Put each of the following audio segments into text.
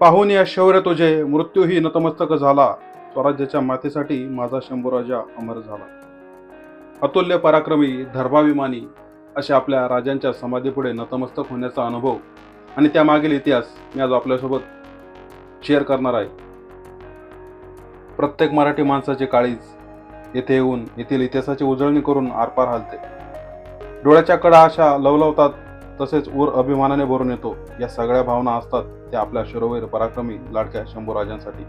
पाहून या शौर्य तुझे. मृत्यूही नतमस्तक झाला. स्वराज्याच्या मातेसाठी माझा शंभूराजा अमर झाला. अतुल्य पराक्रमी धर्माभिमानी अशा आपल्या राजांच्या समाधीपुढे नतमस्तक होण्याचा अनुभव आणि त्यामागील इतिहास मी आज आपल्यासोबत शेअर करणार आहे. प्रत्येक मराठी माणसाची काळीज येथे येऊन येथील इतिहासाची उजळणी करून आरपार हलते. डोळ्याच्या कडा अशा लवलवतात तसेच ऊर अभिमानाने भरून येतो. या सगळ्या भावना असतात त्या आपल्या शिरोवीर पराक्रमी लाडक्या शंभूराजांसाठी.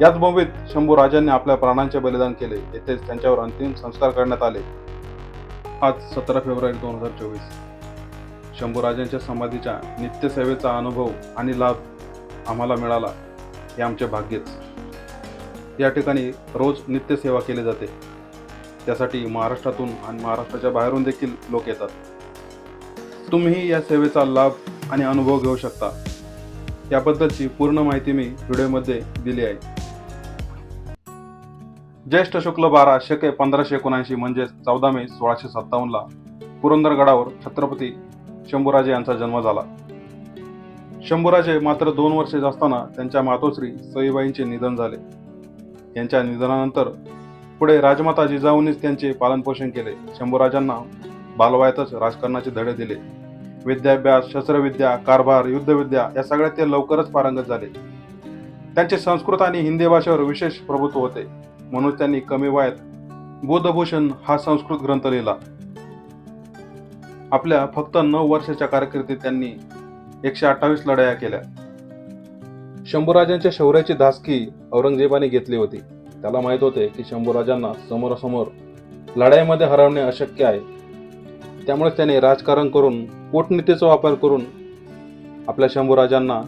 याच भूमीत शंभूराजांनी आपल्या प्राणांचे बलिदान केले येथेच त्यांच्यावर अंतिम संस्कार करण्यात आले. आज सतरा फेब्रुवारी दोन हजार चोवीस. शंभूराजांच्या समाधीच्या नित्यसेवेचा अनुभव आणि लाभ आम्हाला मिळाला हे आमचे भाग्यच. या ठिकाणी रोज नित्यसेवा केली जाते. त्यासाठी महाराष्ट्रातून आणि महाराष्ट्राच्या बाहेरून देखील लोक येतात. तुम्ही या सेवेचा लाभ आणि अनुभव घेऊ शकता. याबद्दलची पूर्ण माहिती मी व्हिडिओमध्ये दिली आहे. ज्येष्ठ शुक्ल बारा शके पंधराशे एकोणऐंशी म्हणजे चौदा मे सोळाशे सत्तावन्नला पुरंदरगडावर छत्रपती शंभूराजे यांचा जन्म झाला. शंभूराजे मात्र दोन वर्षे असताना त्यांच्या मातोश्री सईबाईंचे निधन झाले. यांच्या निधनानंतर पुढे राजमाता जिजाऊंनीच त्यांचे पालनपोषण केले. शंभूराजांना बालवयातच राजकारणाचे धडे दिले. विद्याभ्यास शस्त्रविद्या कारभार युद्धविद्या या सगळ्यात ते लवकरच पारंगत झाले. त्यांचे संस्कृत आणि हिंदी भाषेवर विशेष प्रभुत्व होते. म्हणून त्यांनी कमी वयात बुद्धभूषण हा संस्कृत ग्रंथ लिहिला. आपल्या फक्त नऊ वर्षाच्या कारकिर्दीत त्यांनी एकशे अठ्ठावीस लढाया केल्या. शंभूराजांच्या शौर्याची धासकी औरंगजेबाने घेतली होती. त्याला माहीत होते की शंभूराजांना समोरासमोर लढाईमध्ये हरवणे अशक्य आहे. त्यामुळे त्याने राजकारण करून कूटनीतीचा वापर करून आपल्या शंभूराजांना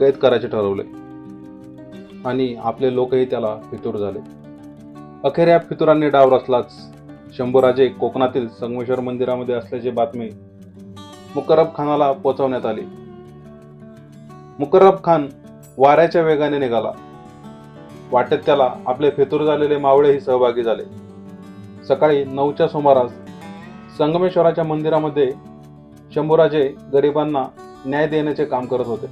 कैद करायचे ठरवले. आणि आपले लोकही त्याला फितूर झाले. अखेर या फितुरांनी डाव रचलाच शंभूराजे कोकणातील संगमेश्वर मंदिरामध्ये असल्याची बातमी मुकरब खानाला पोचवण्यात आली. मुकरब खान वाऱ्याच्या वेगाने निघाला. वाटेत त्याला आपले फितूर झालेले मावळेही सहभागी झाले. सकाळी नऊच्या सुमारास संगमेश्वराच्या मंदिरामध्ये शंभूराजे गरिबांना न्याय देण्याचे काम करत होते.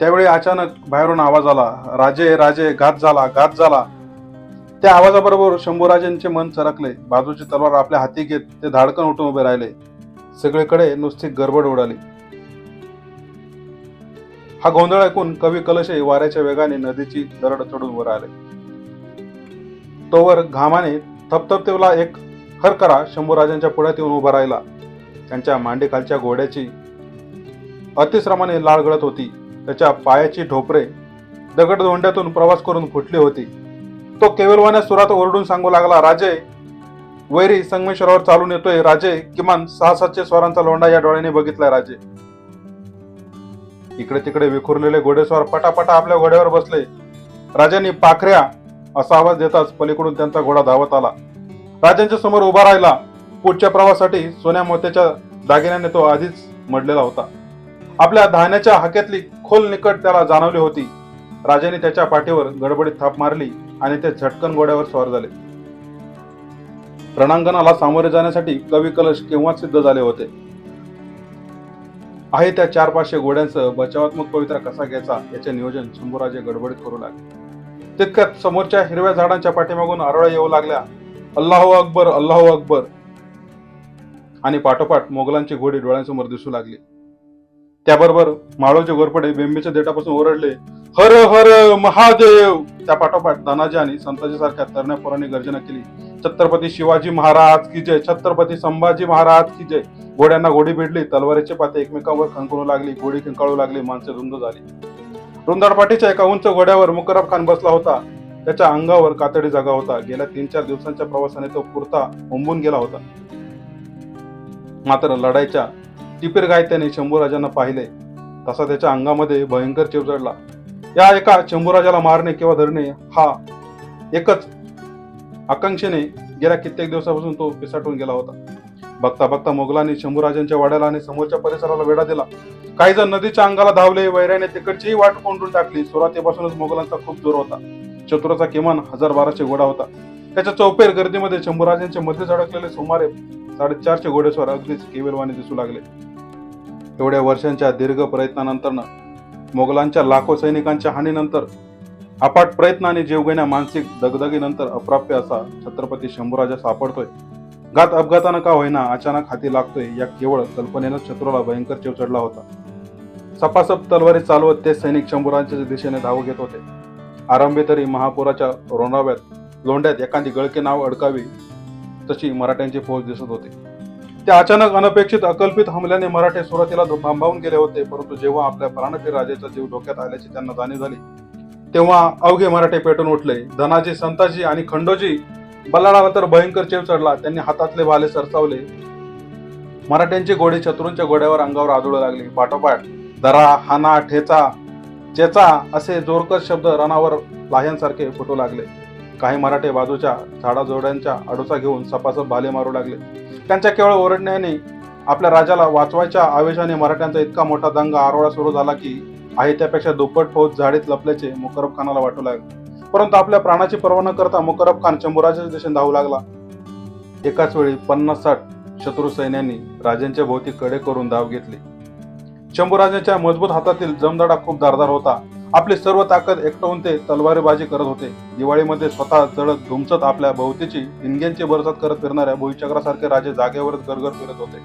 त्यावेळी अचानक बाहेरून आवाज आला राजे राजे घात झाला घात झाला. त्या आवाजाबरोबर शंभूराजेंचे मन सरकले बाजूची तलवार आपल्या हाती घेत ते धाडकन उठून उभे राहिले. सगळीकडे नुसती गडबड उडाली. हा गोंधळ ऐकून कवी कलशे वाऱ्याच्या वेगाने नदीची दरड चढून वर आले तोवर घामाने थपथपतेला एक खरखरा शंभूराजांच्या पुढ्यात येऊन उभा राहिला. त्यांच्या मांडेखालच्या घोड्याची अतिश्रमाने लाळ गळत होती. त्याच्या पायाची ढोपरे दगड धोंड्यातून प्रवास करून फुटली होती. तो केवलवाण्या सुरात ओरडून सांगू लागला राजे वैरी संगमेश्वरावर चालून येतोय. राजे किमान सहा सातशे स्वरांचा लोंडा या डोळ्याने बघितलाय राजे. इकडे तिकडे विखुरलेले घोडेस्वार पटापटा आपल्या घोड्यावर बसले. राजांनी पाखऱ्या असा आवाज देताच पलीकडून त्यांचा घोडा धावत आला. राजांच्या समोर उभा राहिला. पुढच्या प्रवासासाठी सोन्या मोत्याच्या दागिन्याने तो आधीच मडलेला होता. आपल्या धान्याच्या हाक्यातली खोल निकट त्याला जाणवली होती. राजाने त्याच्या पाठीवर गडबडीत थाप मारली आणि ते झटकन घोड्यावर स्वार झाले. रणांगणाला सामोरे जाण्यासाठी कवी कलश केव्हा सिद्ध झाले होते? आहे त्या चार पाचशे घोड्यांसह बचावात्मक पवित्रा कसा घ्यायचा याचे नियोजन शंभूराजे गडबडीत करू लागले. तितक्यात समोरच्या हिरव्या झाडांच्या पाठीमागून आरोळ्या येऊ लागल्या. अल्लाहो अकबर अल्लाहो अकबर. आणि पाठोपाठ मोगलांचे घोडे डोळ्यांसमोर दिसू लागले. त्याबरोबर माळोचे घोरपडे बेंबीच्या देठापासून ओरडले हर हर महादेव! त्या पाठोपाठ धनाजी आणि संताजी सारख्या तरण्या पोरांनी गर्जना केली. छत्रपती शिवाजी महाराज की जय छत्रपती संभाजी महाराज की जय. घोड्यांना घोडी भिडली तलवारीचे पाते एकमेकांवर खंकणू लागली घोडी खिंकाळू लागली माणसे रुंद झाली. रुंदाडपाठीच्या एका उंच घोड्यावर मुकरब खान बसला होता. त्याच्या अंगावर कातडी जागा होता. गेल्या तीन चार दिवसांच्या प्रवासाने तो कुर्ता ओंबून गेला होता. मात्र लढाईच्या टिपीर गायत्याने शंभूराजांना पाहिले. तसा त्याच्या अंगामध्ये भयंकर चिव चढला. या एका शंभूराजाला मारणे किंवा धरणे हा एकच आकांक्षेने गेल्या कित्येक दिवसापासून तो पिसाटून गेला होता. बघता बघता मोगलांनी शंभूराजांच्या वाड्याला आणि समोरच्या परिसराला वेढा दिला. काही जण नदीच्या अंगाला धावले वैराने तिकडचीही वाट कोंडून टाकली. सुरुवातीपासूनच मोगलांचा खूप जोर होता. चतुराचा किमान हजार बाराशे घोडा होता. त्याच्या चौपेर गर्दीमध्ये शंभूराजांच्या मध्ये अडकलेले सुमारे साडेचारशे घोडेस्वार अगदीच केवलवाने दिसू लागले. एवढ्या वर्षांच्या दीर्घ प्रयत्नानंतर मोगलांच्या लाखो सैनिकांच्या हानीनंतर अपाट प्रयत्न आणि जीवघेण्या मानसिक दगदगीनंतर अप्राप्य असा छत्रपती शंभूराजा सापडतोय. घात अपघातानं का होईना अचानक हाती लागतोय या केवळ कल्पनेनं शत्रूला भयंकर चिव चढला होता. सपासप तलवारी चालवत ते सैनिक शंभूराजाच्या दिशेने धाव घेत होते. आरंभे तरी महापुराच्या रोणाव्यात लोंढ्यात एखादी गळके नाव अडकावी तशी मराठ्यांची फौज दिसत होती. त्या अचानक अनपेक्षित अकल्पित हमल्याने मराठे सुरुवातीला भांबावून गेले होते परंतु जेव्हा आपल्या प्राणपीर राजाचा जीव धोक्यात आल्याची त्यांना जाणीव झाली तेव्हा अवघे मराठे पेटून उठले. धनाजी संताजी आणि खंडोजी बल्लाळाला तर भयंकर चेव चढला. त्यांनी हातातले भाले सरसावले. मराठ्यांची घोडे शत्रूंच्या घोड्यावर अंगावर आदळू लागली. पाठोपाठ दरा हाना ठेचा चेचा असे जोरकर शब्द रणावर लाह्यांसारखे फुटू लागले. काही मराठे बाजूच्या झाडाझोड्यांच्या आडोसा घेऊन सपासप भाले मारू लागले. त्यांच्या केवळ ओरडण्याने आपल्या राजाला वाचवायच्या आवेशाने मराठ्यांचा इतका मोठा दंग आरोळा सुरू झाला की आहे त्यापेक्षा दुप्पट फौज झाडीत लपल्याचे मुकरब खानाला वाटू लागले. परंतु आपल्या प्राणाची पर्वा न करता मुकरब खान चंबुराजाच्या दिशेने धावू लागला. एकाच वेळी पन्नास साठ शत्रू सैन्यांनी राजांच्या भोवती कडे करून धाव घेतली. शंभूराजांच्या मजबूत हातातील जमदाडा खूप धारदार होता. आपली सर्व ताकद एकटवून ते तलवारीबाजी करत होते. दिवाळीमध्ये स्वतः जळत धुमसत आपल्या भोवतीची हिंग्यांची बरसात करत फिरणाऱ्या भोईचक्रासारखे राजे जागेवरच गरगर फिरत होते.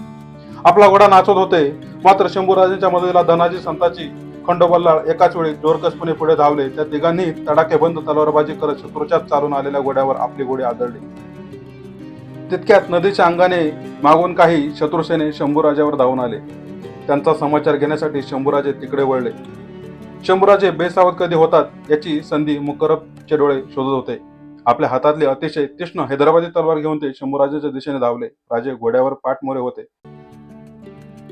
आपला घोडा नाचत होते. मात्र शंभूराजांच्या मदतीला धनाजी संताची खंडोबल्लाळ एकाच वेळी जोरकसपणे पुढे धावले. त्या तिघांनी तडाखेबंद तलवारबाजी करत शत्रूच्यात चालून आलेल्या घोड्यावर आपली घोडी आदळली. तितक्यात नदीच्या अंगाने मागून काही शत्रुसेने शंभूराजावर धावून आले. त्यांचा समाचार घेण्यासाठी शंभूराजे तिकडे वळले. शंभूराजे बेसावध कधी होतात याची संधी मुकरबचे डोळे शोधत होते. आपल्या हातातले अतिशय तीक्ष्ण हैदराबादी तलवार घेऊन ते शंभूराजेच्या दिशेने धावले. राजे घोड्यावर पाठमोरे होते.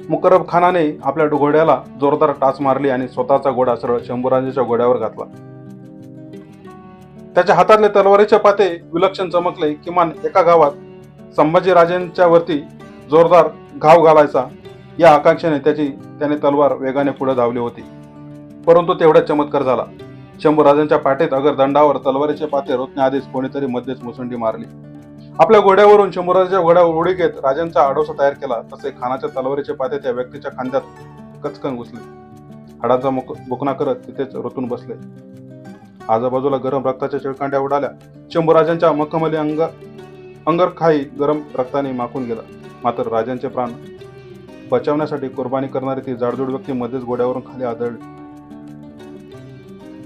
मुकरब खानाने आपल्या घोड्याला जोरदार टाच मारली आणि स्वतःचा घोडा सरळ शंभूराजेच्या घोड्यावर घातला. त्याच्या हातातले तलवारीचे पाते विलक्षण चमकले. किमान एका गावात संभाजीराजेंच्या वरती जोरदार घाव घालायचा या आकांक्षेने त्याची त्याने तलवार वेगाने पुढे धावली होती. परंतु तेवढा चमत्कार झाला. शंभूराजांच्या पाठीत अगर दंडावर तलवारीचे पाते रोखण्याआधीच कोणीतरी मध्येच मुसंडी मारली. आपल्या घोड्यावरून शंभूराजाच्या घोड्यावर उडी घेत राजांचा आडोसा तयार केला तसे खानाच्या तलवारीचे पाते त्या व्यक्तीच्या खांद्यात कचकन घुसले. हाडांचा मुक बुकना करत तिथेच रोतून बसले. आजूबाजूला गरम रक्ताच्या चिळकांड्या उडाल्या. शंभूराजांच्या मखमली अंग अंगरखाई गरम रक्ताने माखून गेला. मात्र राजांचे प्राण बचावण्यासाठी कुर्बानी करणारी ती जाडजूड व्यक्ती मध्येच घोड्यावरून खाली आदळली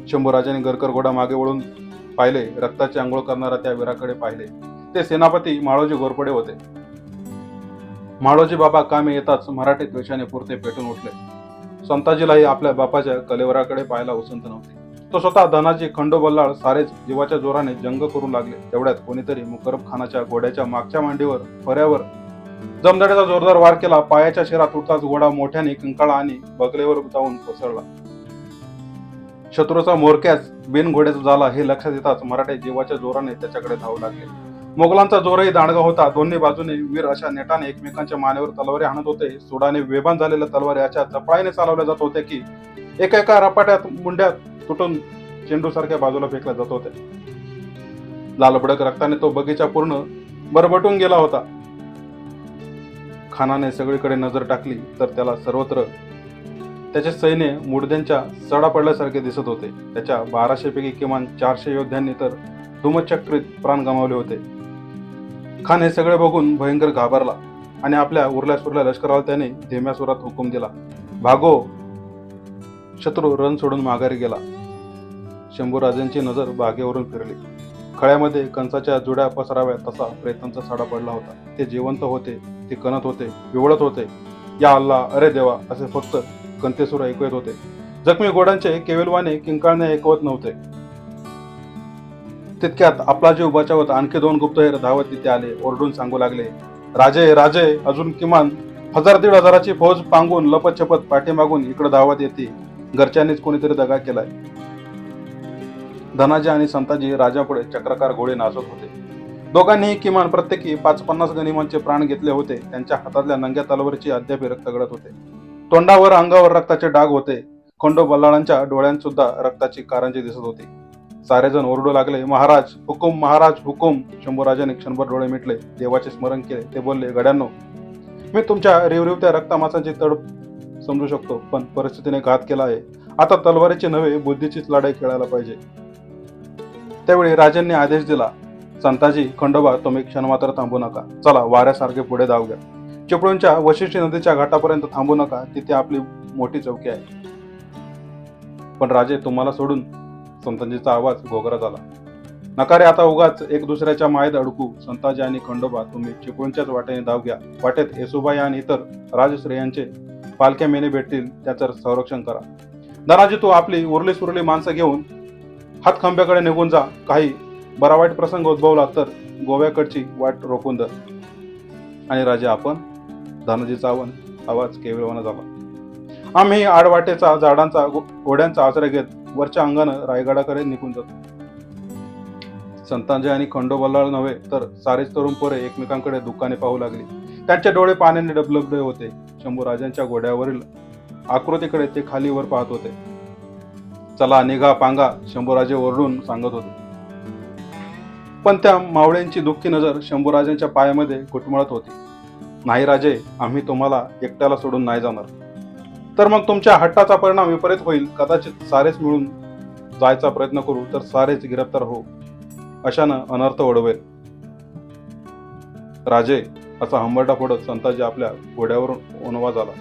शंभूराजाने गरकर घोडा मागे वळून पाहिले. रक्ताची आंघोळ करणारा त्या वीराकडे पाहिले. ते सेनापती माळोजी घोरपडे होते. माळोजी बाबा कामे येताच मराठी द्वेषाने पुरते पेटून उठले. संताजीलाही आपल्या बापाच्या कलेवराकडे पाहायला उसंत नव्हते. तो स्वतः धनाजी खंडोबल्लाळ सारेच जीवाच्या जोराने जंग करून लागले. तेवढ्यात कोणीतरी मुकरब खानाच्या घोड्याच्या मागच्या मांडीवर फऱ्यावर जमदाड्याचा जोरदार वार केला पायाच्या शेरा उठताच घोडा मोठ्याने कंकाळा आणि बगलेवर जाऊन कोसळला. शत्रूचा मोरक्याच बिन घोड्याचा झाला हे लक्षात येताच मराठे जीवाच्या जोराने त्याच्याकडे धावू लागले. मोगलांचा जोरही दांडगा होता. दोन्ही बाजूने वीर अशा नेटाने एकमेकांच्या मानेवर तलवारी हाणत होते. सुडाने वेबान झालेल्या तलवारी अशा चपळाईने चालवल्या जात होत्या की एका एका रपाट्यात मुंड्यात तुटून चेंडू सारख्या बाजूला फेकल्या जात होत्या. लालबडक रक्ताने तो बगीचा पूर्ण बरबटून गेला होता. खानाने सगळीकडे नजर टाकली तर त्याला सर्वत्र त्याचे सैन्य मुडद्यांच्या सडा पडल्यासारखे दिसत होते. त्याच्या बाराशेपैकी किमान चारशे योद्ध्यांनी तर धुमचक्रीत प्राण गमावले होते. खान हे सगळे बघून भयंकर घाबरला आणि आपल्या उरल्या सुरल्या लष्कराला त्याने धीम्या सुरात हुकूम दिला. भागो शत्रू रण सोडून माघारी गेला. शंभूराजांची नजर बागेवरून फिरली. खळ्यामध्ये कंसाच्या जुड्या पसराव्या तसा प्रेतांचा सडा पडला होता. ते जिवंत होते. ते कणत होते विवळत होते. या अल्ला अरे देवा असे फक्त कंतेसूर ऐकू येत होते. जखमी घोड्यांचे केविलवाने किंकाळणे ऐकवत नव्हते. तितक्यात आपला जीव बचावत आणखी दोन गुप्तहेर धावत तिथे आले ओरडून सांगू लागले राजे राजे अजून किमान हजार दीड हजाराची फौज पांगून लपत छपत पाठीमागून इकडे धावत येते. घरच्यांनीच कोणीतरी दगा केलाय. धनाजी आणि संताजी राजापुढे चक्रकार घोडे नाचत होते. दोघांनीही किमान प्रत्येकी पाच पन्नास गनिमांचे प्राण घेतले होते. त्यांच्या हातातल्या नंग्या तलवारीची अद्याप रक्त गळत होते. तोंडावर अंगावर रक्ताचे डाग होते. खंडो बल्लाळांच्या डोळ्यात सुद्धा रक्ताची कारंजी दिसत होती. सारेजण ओरडू लागले महाराज हुकुम महाराज हुकुम. शंभूराजाने क्षणभर डोळे मिटले देवाचे स्मरण केले. ते बोलले गड्यांनो मी तुमच्या रिवरिवत्या रक्तामासांची तडप समजू शकतो पण परिस्थितीने घात केला आहे. आता तलवारीची नव्हे बुद्धीचीच लढाई खेळायला पाहिजे. त्यावेळी राजांनी आदेश दिला संताजी खंडोबा तुम्ही क्षण मात्र थांबू नका. चला वाऱ्यासारखे पुढे धाव घ्या. चिपळूणच्या वशिष्ठी नदीच्या घाटापर्यंत थांबू नका. तिथे आपली मोठी चौकी आहे. पण राजे तुम्हाला सोडून संताजीचा आवाज घोगरा झाला. नकारे आता उगाच एक दुसऱ्याच्या मायेत अडकू. संताजी आणि खंडोबा तुम्ही चिपळूणच्याच वाटेने धाव घ्या. वाटेत येसुबाई आणि इतर राजश्रेयांचे पालख्या मेने भेटतील त्याचं संरक्षण करा. धनाजी तू आपली उरली सुरली माणसं घेऊन हातखंब्याकडे निघून जा. काही बरा वाईट प्रसंग उद्भवला तर गोव्याकडची वाट रोखून धर. आणि राजा आपण धनजी चावन आवाज केवळवाना झाला. आम्ही आडवाटेचा झाडांचा घोड्यांचा आश्रय घेत वरच्या अंगानं रायगडाकडे निघून जातो. संतांजय आणि खंडोबल्लाळ नव्हे तर सारेच तरुण पोरे एकमेकांकडे दुःखाने पाहू लागली. त्यांचे डोळे पाण्याने डबलबले होते. शंभूराजांच्या घोड्यावरील आकृतीकडे ते खाली वर पाहत होते. चला निघा पांगा शंभूराजे ओरडून सांगत होते. पण त्या मावळ्यांची दुःखी नजर शंभूराजांच्या पायामध्ये घुटमळत होती. नाही राजे आम्ही तुम्हाला एकट्याला सोडून नाही जाणार. तर मग तुमच्या हट्टाचा परिणाम विपरीत होईल. कदाचित सारेच मिळून जायचा प्रयत्न करू तर सारेच गिरफ्तार होऊ अशानं अनर्थ ओढवेल. राजे असा हंबरडा फोडत संताजी आपल्या घोड्यावरून ओनवा झाला.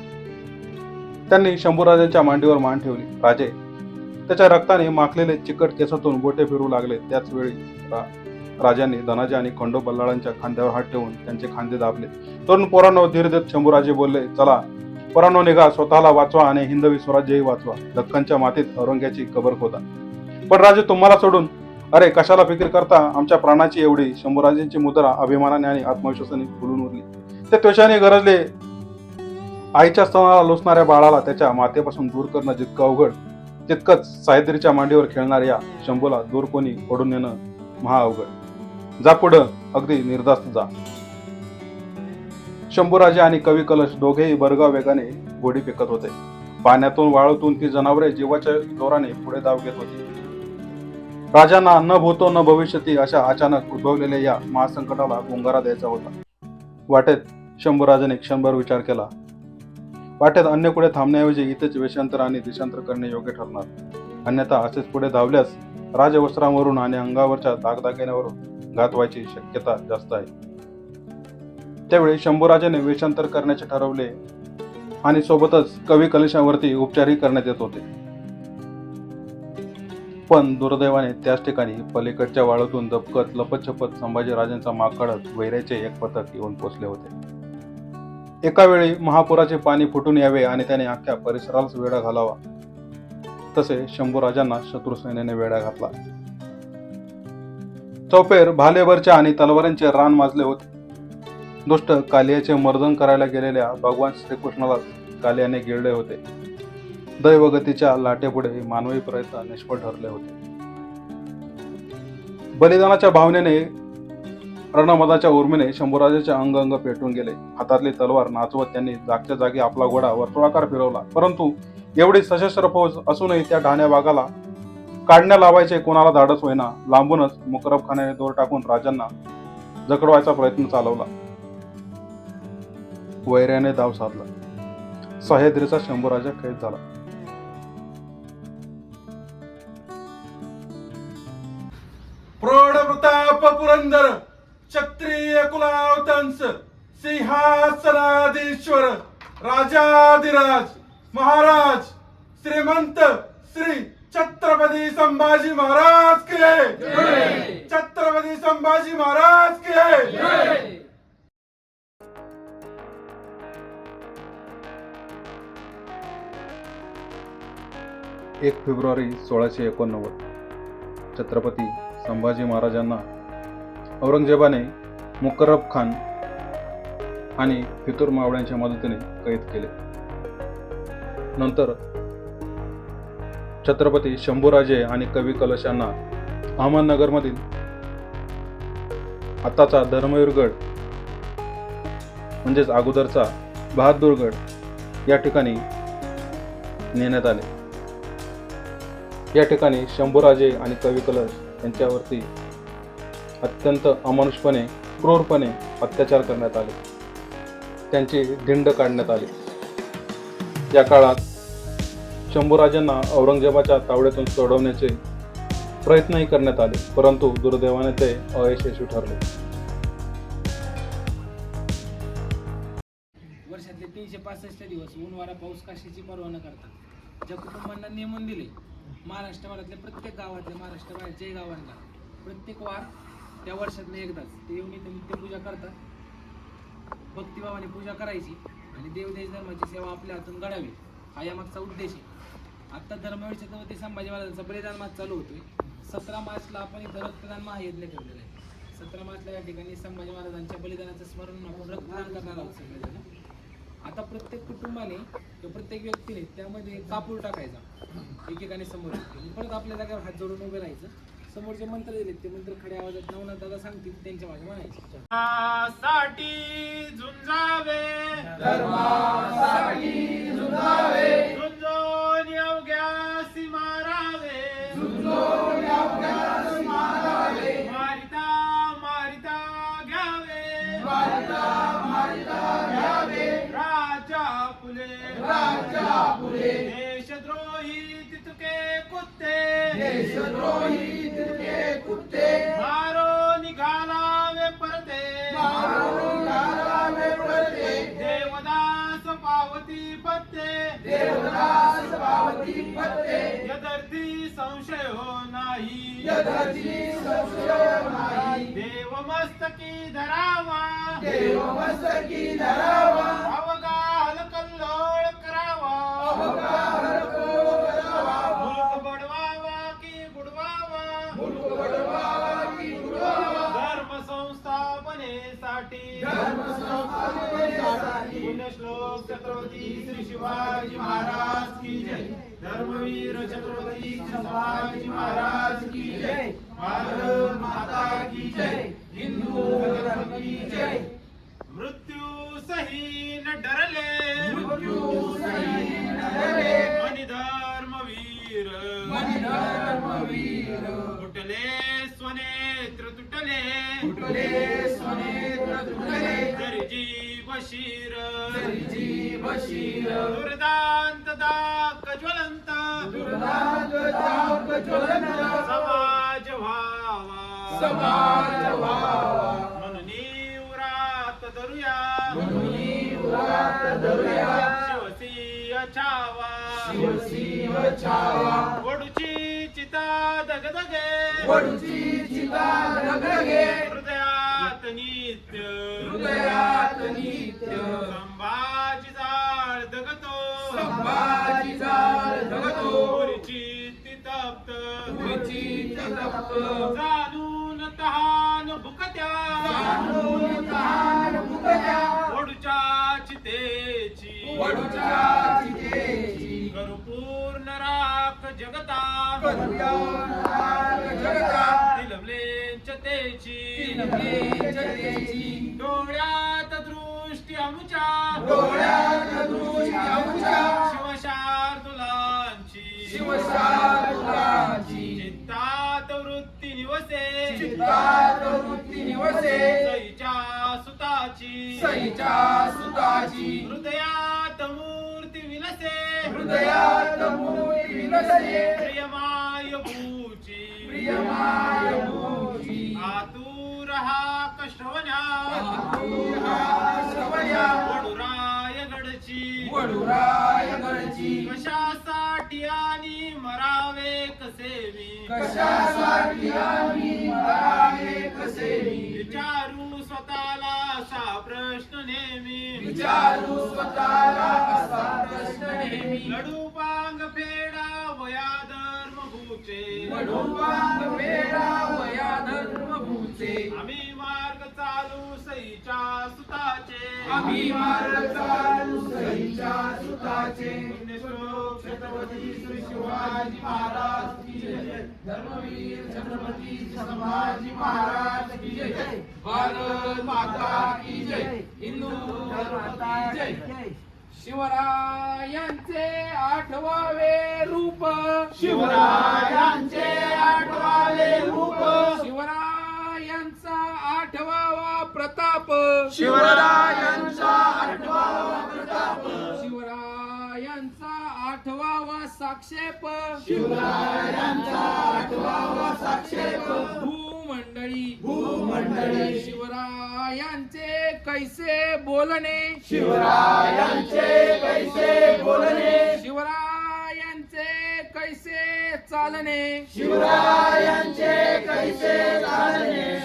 त्यांनी शंभूराजांच्या मांडीवर मान ठेवली. राजे त्याच्या रक्ताने माखलेले चिकट केसातून बोटे फिरू लागले. त्याच वेळी राजाने धनाजी आणि खंडो बल्लाळांच्या खांद्यावर हात ठेवून त्यांचे खांदे दाबले. तरुण पोरांनो धीर देत शंभूराजे बोलले चला पोरांनो निघा स्वतःला वाचवा आणि हिंदवी स्वराज्यही वाचवा. दख्खनच्या मातीत औरंग्याची कबर खोदा. पण राजे तुम्हाला सोडून अरे कशाला फिकीर करता? आमच्या प्राणाची एवढी शंभूराजेंची मुद्रा अभिमानाने आणि आत्मविश्वासाने फुलून उरली. ते त्वशाने गरजले. आईच्या स्तनाला लोसणाऱ्या बाळाला त्याच्या मातेपासून दूर करणं जितकं अवघड तितकंच साहित्रीच्या मांडीवर खेळणाऱ्या शंभूला दूर कोणी ओढून नेणं महा अवघड जा पुढं. अगदी निर्धास्त जा. शंभूराजे आणि कवी कलश दोघेही बरगाव वेगाने घोडी फेकत होते. पाण्यातून वाळूतून ती जनावरे जीवाच्या जोराने पुढे धाव घेत होती. राजांना न भूतो न भविष्यती अशा अचानक उद्भवलेल्या या महासंकटाला गुंगारा द्यायचा होता. वाटेत शंभूराजाने क्षणभर विचार केला. वाटेत अन्य कुठे थांबण्याऐवजी इथेच वेषांतर आणि देशांतर करणे योग्य ठरणार. अन्यथा असेच पुढे धावल्यास राजवस्त्रांवरून आणि अंगावरच्या दागदागिन्यावरून घात व्हायची शक्यता जास्त आहे. त्यावेळी शंभूराजाने वेषांतर करण्याचे ठरवले आणि सोबतच कवी कलशावरती उपचारही करण्यात येत होते. पण दुर्दैवाने त्याच ठिकाणी पलीकडच्या वाळूतून दबकत लपतछपत संभाजीराजांचा माग काढत वैऱ्याचे एक पथक येऊन पोचले होते. एका वेळी महापुराचे पाणी फुटून यावे आणि त्याने अख्ख्या परिसरालाच वेढा घालावा. तसे शंभूराजांना शत्रुसेनेने वेढा घातला. चौपेर भालेवरच्या आणि तलवारांचे रान माजले होते. दुष्ट कालियाचे मर्दन करायला गेलेल्या भगवान श्रीकृष्णाला कालियाने गिळले होते. दैवगतीच्या लाटेपुढे मानवी प्रयत्न निष्फळ ठरले होते. बलिदानाच्या भावनेने रणमदाच्या उर्मीने शंभूराजाचे अंग अंग पेटून गेले. हातातली तलवार नाचवत त्यांनी जागच्या जागी आपला घोडा वर्तुळाकार फिरवला. परंतु एवढी सशस्त्र फौज असूनही त्या ढाण्या भागाला काढण्या लावायचे कोणाला धाडस होईना लांबूनच मुकरब खाण्याने दोर टाकून राजांना जकडवायचा प्रयत्न चालवला. वैर्याने धाव साधला. सह्याद्रीचा शंभूराजा कैद झाला. प्रौढ प्रताप पुरंदर क्षत्रिय कुलावतंस सिंहासनाधीश्वर राजाधिराज महाराज श्रीमंत श्री छत्रपती संभाजी महाराज के छत्रपती संभाजी महाराज के एक फेब्रुवारी सोळाशे एकोणनव्वद. छत्रपती संभाजी महाराजांना औरंगजेबाने मुकरब खान आणि फितूर मावळ्यांच्या मदतीने कैद केले. नंतर छत्रपती शंभूराजे आणि कवी कलश यांना अहमदनगरमधील आताचा धर्मवीरगड म्हणजेच अगोदरचा बहादूरगड या ठिकाणी नेण्यात आले. या ठिकाणी शंभूराजे आणि कवी कलश यांच्यावरती अत्यंत अमानुषपणे क्रूरपणे अत्याचार करण्यात आले. त्यांची धिंड काढण्यात आली. या काळात शंभूराजांना औरंगजेबाच्या तावड्यातून सोडवण्याचे प्रयत्नही करण्यात आले परंतु दुर्दैवाने ते अयशस्वी ठरले. वर्षातले तीनशे पासष्ट दिवस ऊन वारा पाऊस काशीची पर्वा न करतात ज्या कुटुंबांना नेमून दिले महाराष्ट्रभरातल्या प्रत्येक गावातल्या महाराष्ट्र बाहेरच्याही गावांना प्रत्येक वार त्या वर्षातनं एकदाच. ते येऊन इथे नित्यपूजा करतात. भक्तिभावाने पूजा करायची आणि देवदेश धर्माची सेवा आपल्या हातून घडावी हा यामागचा उद्देश आहे. आत्ता धर्मवीर छत्रपती संभाजी महाराजांचा बलिदान मास चालू होतोय. सतरा मार्चला आपण इथं रक्तदान महायज्ञ ठेवलेला आहे. सतरा मार्चला या ठिकाणी संभाजी महाराजांच्या बलिदानाचं स्मरण म्हणून आपण रक्तदान करणार आहोत सगळेजण. आता प्रत्येक कुटुंबाने किंवा प्रत्येक व्यक्तीने त्यामध्ये कापूर टाकायचा. एकेकाने समोर परत आपल्या जागेवर हात जोडून उभे राहायचं. समोरचे मंत्र दिलेत ते मंत्र खड्या आवाजात नवनाथ दादा सांगतील त्यांच्या मागे म्हणायचे. साठी झुंजावे. धर्मासाठी झुंजावे. देशद्रोही तितके कुत्ते. देशद्रोही तितके कुत्ते. मारो निघालावे परते. देवदास पावती पत्ते. देवदास पावती पत्ते. यदर्थी संशय हो नाही. यदर्थी संशय नाही. देव मस्तकी धरावा. देव मस्तकी धरावा छत्रपती श्री शिवाजी महाराज की जय. धर्मवीर छत्रपती संभाजी महाराज की जय. भारत माता की जय. हिंदू धर्म की जय. मृत्यू सही न डरले. मृत्यू सही न डरले. मनी धर्मवीर मनी धर्मवीर तुटले स्वनेत्र तुटले. तुटले स्वनेत्र तुटले. जरी बशीर जरी बशीर। दुर्दांत दाक ज्वलंत। दुर्दांत दाक ज्वलंत। समाज व्हावा। समाज व्हावा। म्हणून उरात धरूया। म्हणून उरात धरूया। शिवसिंह छावा। शिवसिंह छावा। वडूची चिता दगदगे वडूची चिता दगदगे हृदयात नित्य। हृदयात नित्य। दगतो संभाजी जाळ दगतो पुरीची तप्त. पुरीची तप्त. जाणून तहान भुकत्या. जाणून तहान भुकत्या. वडूच्या चितेची वडूच्या चितेची करू पूर्ण राख जगता. जगता. दिलवलेंच्या तेची. डोळ्यात दृष्टी आमच्या डोळ्यात दृष्टी आमच्या शिवशार्दुलांची. शिवशार्दुलांची. चित्तात वृत्ती निवसे. चित्तात वृत्ती निवसे. सईच्या सुताची सईच्या सुताची हृदयात मूर्ती विलसे. हृदयात मूर्ती विलसे. प्रियमाय भूची. प्रियमाय कशासाठी आणि मरावे कसे? मी विचारू स्वतःला असा प्रश्न नेहमी. विचारू स्वतःला असा प्रश्न नेहमी. लडू पांग फेडा वया धर्म भूचे लडू पांग फेडा वया धर्म भूचे आम्ही मार्ग चालू सईच्या सुताचे. आम्ही मार्ग चालू सईच्या सुताचे. छत्रपती श्री शिवाजी महाराज की जय. धर्मवीर छत्रपती संभाजी महाराज की जय. भारत माता की जय. हिंदू की जय. शिवरायांचे आठवावे रूप. शिवरायांचे आठवाले रूप. शिवरायांचा आठवावा प्रताप. शिवरायांचा आठवावा साक्षेप. शिवरायांचा साक्षेप. भूमंडळी. भूमंडळी. शिवरायांचे कैसे बोलणे? शिवरायांचे कैसे बोलणे? शिवरायांचे कैसे चालणे? शिवरायांचे कैसे चालणे?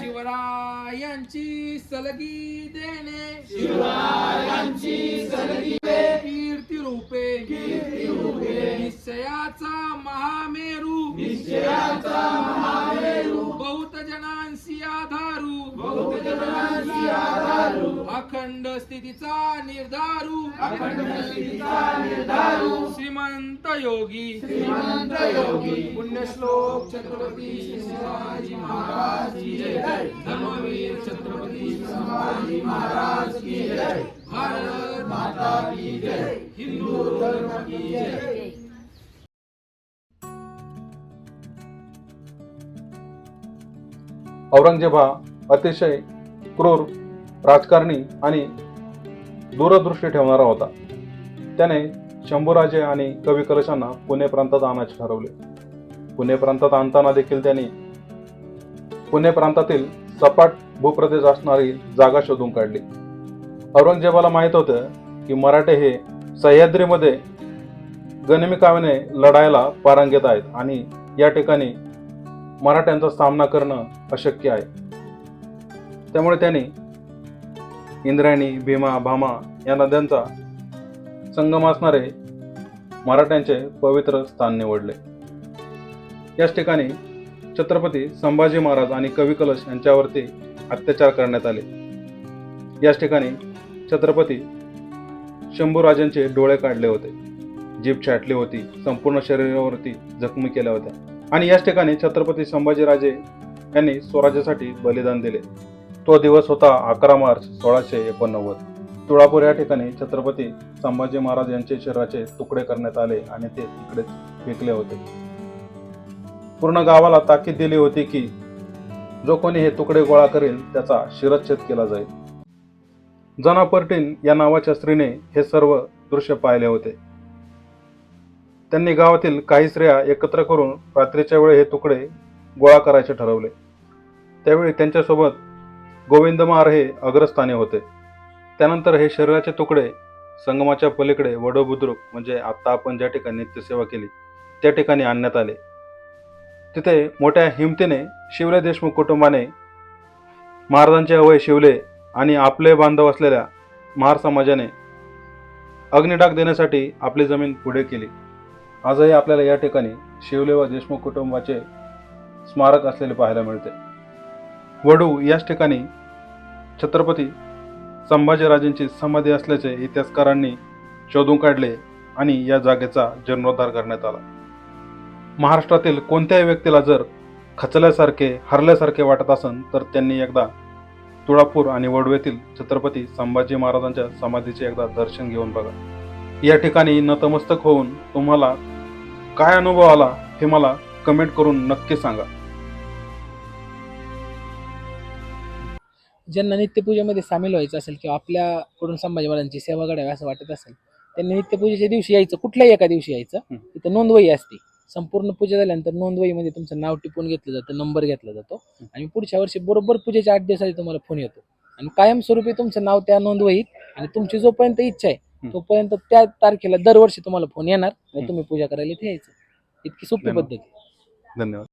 शिवरायांची सलगी देणे. शिवरायांची सलगी कीर्ती रूपे. कीर्ती रूपे. निश्चयाचा महामेरू. निश्चयाचा महामेरू. बहुत जनांसी आधारू. बहुत जनांची आधारू. अखंड स्थितीचा निर्धारू. अखंड स्थितीचा निर्धारू. श्रीमंत योगी. श्रीमंत योगी. पुण्यश्लोक छत्रपती शिवाजी महाराज की जय. धर्मवीर छत्रपती संभाजी महाराज की जय. भारत माता की जय. हिंदू धर्म की जय. औरंगजेब हा अतिशय क्रूर राजकारणी आणि दूरदृष्टी ठेवणारा होता. त्याने शंभूराजे आणि कवी कलशांना पुणे प्रांतात आणायचे ठरवले. पुणे प्रांतात आणताना देखील त्यांनी पुणे प्रांतातील सपाट भूप्रदेश असणारी जागा शोधून काढली. औरंगजेबाला माहीत होतं की मराठे हे सह्याद्रीमध्ये गणमिकाव्याने लढायला पारंगत आहेत आणि या ठिकाणी मराठ्यांचा सामना करणं अशक्य आहे. त्यामुळे त्यांनी इंद्रायणी भीमा भामा या नद्यांचा संगम असणारे मराठ्यांचे पवित्र स्थान निवडले. याच ठिकाणी छत्रपती संभाजी महाराज आणि कवी कलश यांच्यावरती अत्याचार करण्यात आले. याच ठिकाणी छत्रपती शंभूराजांचे डोळे काढले होते. जीभ छाटली होती संपूर्ण शरीरावरती जखमी केल्या होत्या. आणि याच ठिकाणी छत्रपती संभाजीराजे यांनी स्वराज्यासाठी बलिदान दिले. तो दिवस होता अकरा मार्च सोळाशे एकोणनव्वद. तुळापूर या ठिकाणी छत्रपती संभाजी महाराज यांचे शरीराचे तुकडे करण्यात आले आणि ते तिकडेच फेकले होते. पूर्ण गावाला ताकीद दिली होती की जो कोणी हे तुकडे गोळा करेल त्याचा शिरच्छेद केला जाईल. जना पर्टिन या नावाच्या स्त्रीने हे सर्व दृश्य पाहिले होते. त्यांनी गावातील काही स्त्रिया एकत्र करून रात्रीच्या वेळी हे तुकडे गोळा करायचे ठरवले. त्यावेळी त्यांच्यासोबत गोविंद महार हे अग्रस्थानी होते. त्यानंतर हे शरीराचे तुकडे संगमाच्या पलीकडे वडोबुद्रुक म्हणजे आता आपण ज्या ठिकाणी नित्यसेवा केली त्या ठिकाणी आणण्यात आले. तिथे मोठ्या हिमतीने शिवले देशमुख कुटुंबाने महाराजांचे अवय शिवले आणि आपले बांधव असलेल्या महार समाजाने अग्निडाग देण्यासाठी आपली जमीन पुढे केली. आजही आपल्याला या ठिकाणी शिवले व देशमुख कुटुंबाचे स्मारक असलेले पाहायला मिळते. वडू याच ठिकाणी छत्रपती संभाजीराजेंची समाधी असल्याचे इतिहासकारांनी शोधून काढले आणि या जागेचा जीर्णोद्धार करण्यात आला. महाराष्ट्रातील कोणत्याही व्यक्तीला जर खचल्यासारखे हरल्यासारखे वाटत असेल तर त्यांनी एकदा तुळापूर आणि वडवेतील छत्रपती संभाजी महाराजांच्या समाधीचे एकदा दर्शन घेऊन बघा. या ठिकाणी नतमस्तक होऊन तुम्हाला काय अनुभव आला हे मला कमेंट करून नक्की सांगा. ज्यांना नित्यपूजेमध्ये सामील व्हायचं असेल किंवा आपल्याकडून संभाजी महाराजांची सेवा घडावी असं वाटत असेल त्यांनी नित्यपूजेच्या दिवशी यायचं कुठल्याही एका दिवशी यायचं. तिथं नोंदवही असते. संपूर्ण पूजा झाल्यानंतर नोंदवहीमध्ये तुमचं नाव टिपून घेतलं जातं नंबर घेतला जातो आणि पुढच्या वर्षी बरोबर पूजेच्या आठ दिवसाआधी तुम्हाला फोन येतो आणि कायमस्वरूपी तुमचं नाव त्या नोंदवहीत आणि तुमची जोपर्यंत इच्छा आहे. तोपर्यंत त्या तारखेला दरवर्षी तुम्हाला फोन येणार आणि. तुम्ही पूजा करायला इथे यायचं इतकी सोपी. पद्धत. धन्यवाद